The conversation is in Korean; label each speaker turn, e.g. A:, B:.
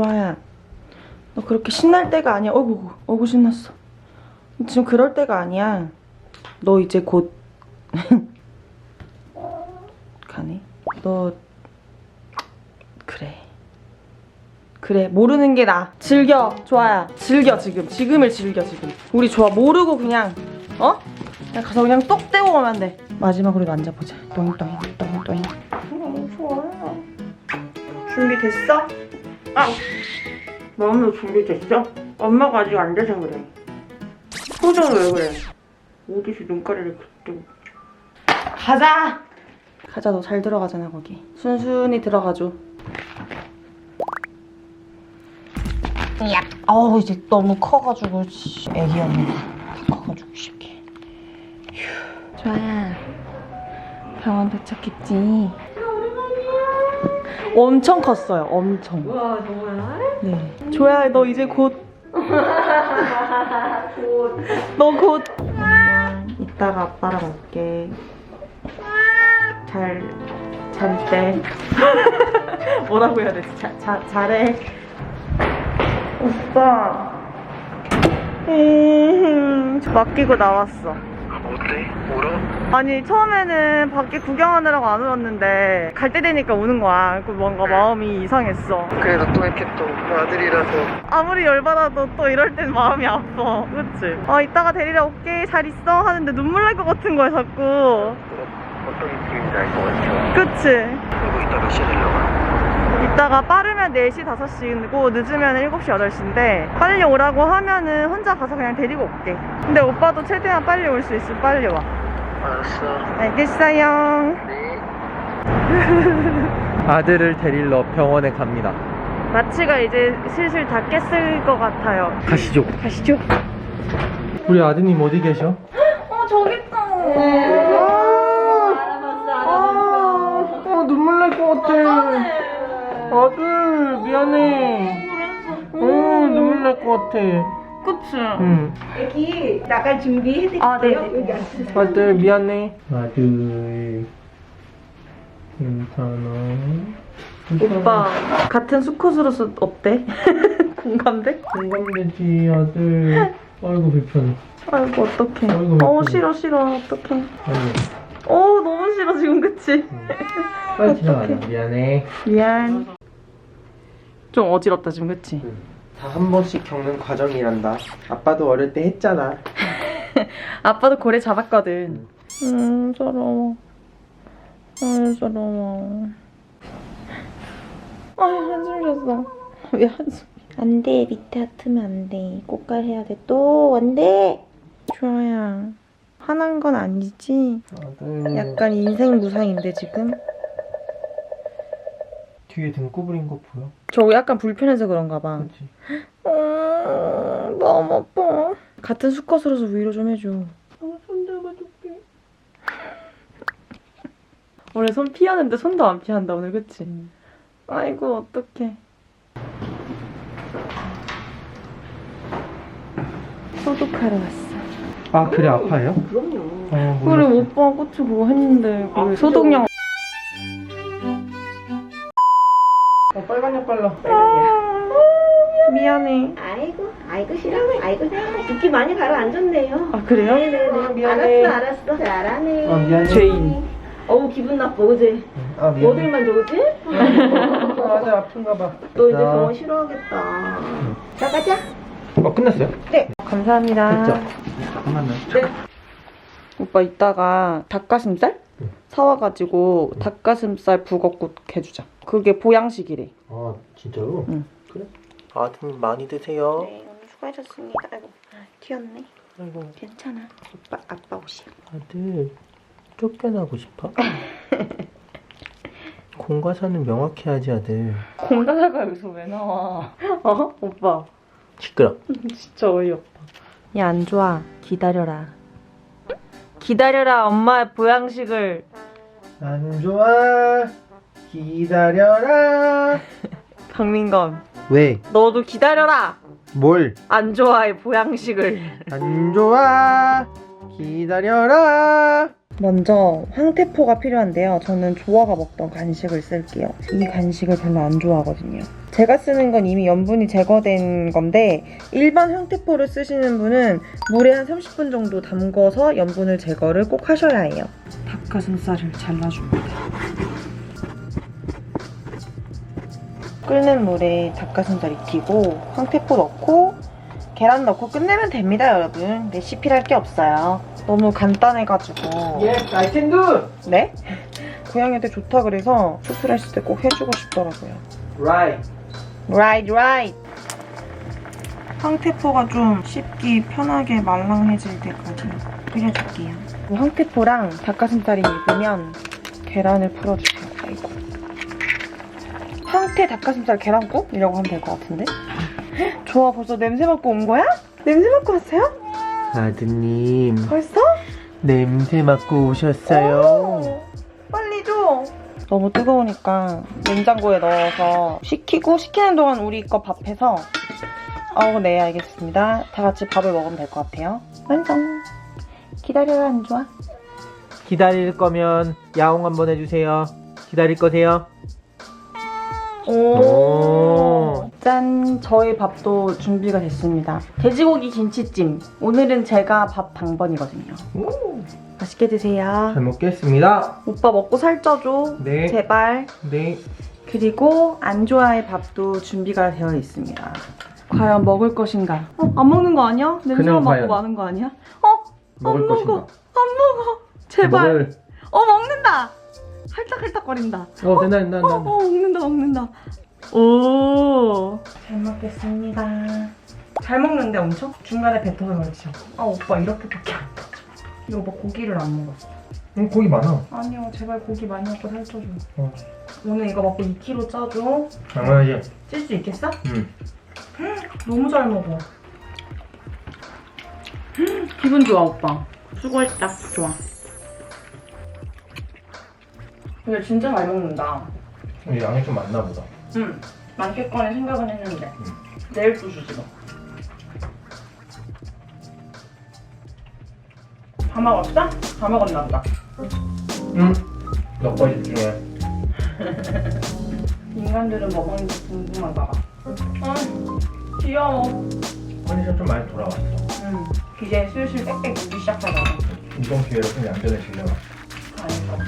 A: 좋아야. 너 그렇게 신날 때가 아니야. 어구, 어구 신났어. 지금 그럴 때가 아니야. 너 이제 곧 가네. 너 그래. 그래 모르는 게 나. 즐겨 좋아야. 즐겨 지금. 지금을 즐겨 지금. 우리 좋아 모르고 그냥 어? 그냥 가서 그냥 똑 떼고 오면 돼. 마지막으로 앉아보자. 똥똥 똥똥. 너무 좋아요. 준비됐어? 아. 마음도 준비됐어? 엄마가 아직 안 돼서 그래. 표정이 왜 그래? 어디서 눈가리를 그때 가자! 가자 너 잘 들어가잖아 거기 순순히 들어가줘 야, 어우 이제 너무 커가지고 씨, 애기였네 커가지고 이 새끼 휴. 좋아야 병원 도착했지? 엄청 컸어요 엄청
B: 와 정말?
A: 네. 조야, 너 이제 곧. 너 곧. 이따가 아빠랑 올게. 잘, 잘 때. 뭐라고 해야 되지? 자, 자, 잘해. 오빠. 음, 맡기고 나왔어.
C: 어때? 울어?
A: 아니 처음에는 밖에 구경하느라고 안 울었는데 갈 때 되니까 우는 거야. 그 뭔가 마음이 이상했어.
C: 그래도 또 이렇게 또 아들이라서
A: 아무리 열받아도 또 이럴 땐 마음이 아파. 그치? 아, 이따가 데리러 올게. 잘 있어. 하는데 눈물 날 것 같은 거야, 자꾸.
C: 어떤 느낌인지 알 것 같아
A: 그치?
C: 그리고 이따 몇 시에 들려가?
A: 이따가 빠르면 4시, 5시고 늦으면 7시, 8시인데 빨리 오라고 하면은 혼자 가서 그냥 데리고 올게. 근데 오빠도 최대한 빨리 올 수 있으면 빨리 와.
C: 알았어
A: 알겠어요.
C: 네
D: 아들을 데리러 병원에 갑니다.
A: 마취가 이제 슬슬 다 깼을 것 같아요.
D: 가시죠.
A: 가시죠.
D: 우리 아드님 어디 계셔?
A: 어, 저기 있다.
B: 알아봤어 알아봤어
D: 어, 눈물 날 것 같아. 아들, 미안해. 어, 눈물 날 것 같아.
A: 그치?
D: 응.
B: 여기 나갈 준비해드릴게요
A: 아, 네.
B: 여기 앉으세요
D: 아들, 미안해. 아들, 괜찮아.
A: 오빠, 같은 수컷으로서 어때? 공감돼?
D: 공감되지, 아들. 아이고, 불편해.
A: 아이고, 어떡해.
D: 아이고,
A: 어. 싫어, 싫어. 어떡해.
D: 아이고.
A: 어, 너무 싫어, 지금, 그치?
D: 빨리 지나가자. 미안해.
A: 미안. 좀 어지럽다, 지금, 그치?
D: 다 한 번씩 겪는 과정이란다. 아빠도 어릴 때 했잖아.
A: 아빠도 고래 잡았거든. 음, 서러워. 아유, 서러워. 아, 한숨 쉬었어. 왜 한숨? 안 돼, 밑에 하트면 안 돼. 꽃갈 해야 돼. 또, 안 돼! 좋아야. 화난 건 아니지?
D: 아들.
A: 약간 인생 무상인데, 지금?
D: 뒤에 등 구부린 거 보여?
A: 저 약간 불편해서 그런가 봐.
D: 그렇지.
A: 음, 너무 아파. 같은 수컷으로서 위로 좀 해줘. 손 잡아줄게. 원래 손 피하는데 손도 안 피한다 오늘 그치? 아이고 어떡해. 소독하러 왔어.
D: 아 그래 아파요?
B: 그럼요
D: 어,
A: 그래
D: 몰랐어.
A: 오빠 꽃이 그거 했는데
B: 아,
A: 그 소독약
D: 어, 빨간 약 발라.
A: 아, 미안해.
B: 아이고 아이고 싫어 아이고 붓기 많이 가라앉았네요
A: 아 그래요?
B: 네네네
D: 미안해.
B: 알았어 알았어 잘하네
D: 아, 미안해.
A: 죄인.
B: 어우 기분 나빠 그지?
D: 아 미안해.
B: 어딜만 좋지?
D: 아, 아들 아픈가 봐.
B: 너 이제
D: 자.
B: 병원 싫어하겠다 자 가자
D: 어 끝났어요?
A: 감사합니다.
D: 됐죠? 잠깐만요.
A: 오빠 이따가 닭가슴살
D: 응.
A: 사와가지고 닭가슴살 북엇국 해주자. 그게 보양식이래.
D: 아 진짜로?
A: 응.
D: 그래? 아들 많이 드세요.
A: 네, 오늘 수고하셨습니다. 아이고, 튀었네.
D: 아이고
A: 괜찮아. 오빠, 아빠 옷이야.
D: 아들 쫓겨나고 싶어? 공과사는 명확히 하지 아들.
A: 공가사가 여기서 왜 나와? 어? 오빠.
D: 시끄러.
A: 진짜 어이없다. 야, 안 좋아. 기다려라. 기다려라, 엄마의 보양식을.
D: 안 좋아. 기다려라.
A: 박민건,
D: 왜?
A: 너도 기다려라!
D: 뭘?
A: 안 좋아의 보양식을.
D: 안 좋아. 기다려라.
A: 먼저 황태포가 필요한데요. 저는 조아가 먹던 간식을 쓸게요. 이 간식을 별로 안 좋아하거든요. 제가 쓰는 건 이미 염분이 제거된 건데 일반 황태포를 쓰시는 분은 물에 한 30분 정도 담궈서 염분을 제거를 꼭 하셔야 해요. 닭가슴살을 잘라줍니다. 끓는 물에 닭가슴살 익히고 황태포 넣고 계란 넣고 끝내면 됩니다, 여러분. 레시피랄 게 없어요. 너무 간단해가지고.
D: Yes, I can do.
A: 네? 고양이한테 좋다 그래서 수술했을 때 꼭 해주고 싶더라고요.
D: Right.
A: Right, right. 황태포가 좀 씹기 편하게 말랑해질 때까지 끓여줄게요. 이 황태포랑 닭가슴살이 익으면 계란을 풀어주세요. 아이고. 황태 닭가슴살 계란국? 이라고 하면 될 것 같은데? 헉, 좋아, 벌써 냄새 맡고 온 거야? 냄새 맡고 왔어요?
D: 아드님,
A: 벌써?
D: 냄새 맡고 오셨어요.
A: 오, 빨리 줘. 너무 뜨거우니까 냉장고에 넣어서 식히고 식히는 동안 우리 거 밥해서 아우 네 알겠습니다. 다 같이 밥을 먹으면 될 것 같아요. 완성. 기다려요 안 좋아?
D: 기다릴 거면 야옹 한번 해주세요. 기다릴 거세요? 오.
A: 짠! 저희 밥도 준비가 됐습니다. 돼지고기 김치찜. 오늘은 제가 밥 당번이거든요.
D: 오,
A: 맛있게 드세요.
D: 잘 먹겠습니다.
A: 오빠 먹고 살쪄줘.
D: 네.
A: 제발.
D: 네.
A: 그리고 안조아의 밥도 준비가 되어 있습니다. 과연 먹을 것인가? 어, 안 먹는 거 아니야? 냄새만 맡고
D: 과연.
A: 마는 거 아니야? 어?
D: 먹을
A: 안
D: 것인가?
A: 먹어. 안 먹어. 제발.
D: 먹을.
A: 어, 먹는다. 할딱할딱거린다.
D: 어, 된다, 된다,
A: 어,
D: 된다.
A: 어, 먹는다, 먹는다. 오. 잘 먹겠습니다. 잘 먹는데 엄청? 중간에 뱉어서 그렇지. 아, 오빠 이렇게밖에 안 돼. 이거 봐, 고기를 안 먹었어.
D: 응, 고기 많아.
A: 아니요, 제발 고기 많이 먹고 살쪄줘.
D: 어.
A: 오늘 이거 먹고 2kg 짜줘.
D: 당연하지.
A: 찔 수 있겠어?
D: 응.
A: 너무 잘 먹어. 기분 좋아, 오빠. 수고했다. 좋아. 근데 진짜 잘 먹는다.
D: 양이 좀 많나 보다.
A: 응. 많겠거니 생각은 했는데. 내일 또 주지 뭐. 다 먹었어? 다 먹었나 보다.
D: 응. 너 거에 집중해.
A: 인간들은 먹었는지 궁금하다. 아, 귀여워.
D: 컨디션 좀 많이 돌아왔어.
A: 응. 이제 슬슬 빽빽 울기 시작하잖아.
D: 이번 기회로 좀 얌전해지려나.
A: 아닌가.